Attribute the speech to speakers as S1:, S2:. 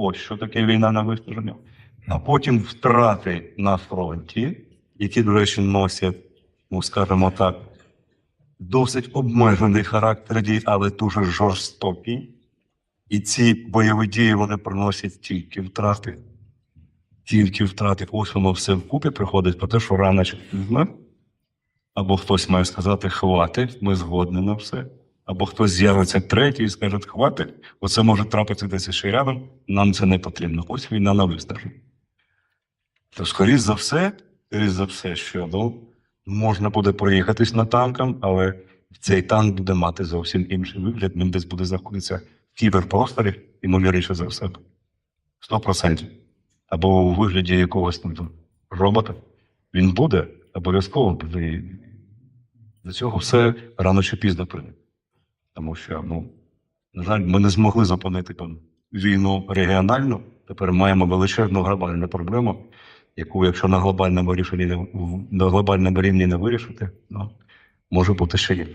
S1: Ось що таке війна на виснаження. А потім втрати на фронті, які, до речі, носять, ну скажімо так, досить обмежений характер дій, але дуже жорстокий. І ці бойові дії вони приносять тільки втрати. Тільки втрати. Ось воно все вкупі приходить про те, що рано чи пізно. Або хтось має сказати хватить, ми згодні на все. Або хтось з'явиться третій і скаже, хватить, оце може трапитися десь ще рядом, нам це не потрібно. Ось війна на виснаження. То, скоріш за все, скоріш за все, що ну, можна буде проїхатись на танкам, але цей танк буде мати зовсім інший вигляд, він десь буде знаходитися в кіберпросторі, ймовірніше за все. Сто процентів. Або у вигляді якогось там там робота. Він буде обов'язково буде. До цього все рано чи пізно прийде. Тому що, ну, на жаль, ми не змогли зупинити війну регіональну. Тепер маємо величезну глобальну проблему, яку, якщо на глобальному рішенні на глобальному рівні не вирішити, ну, може бути ще є.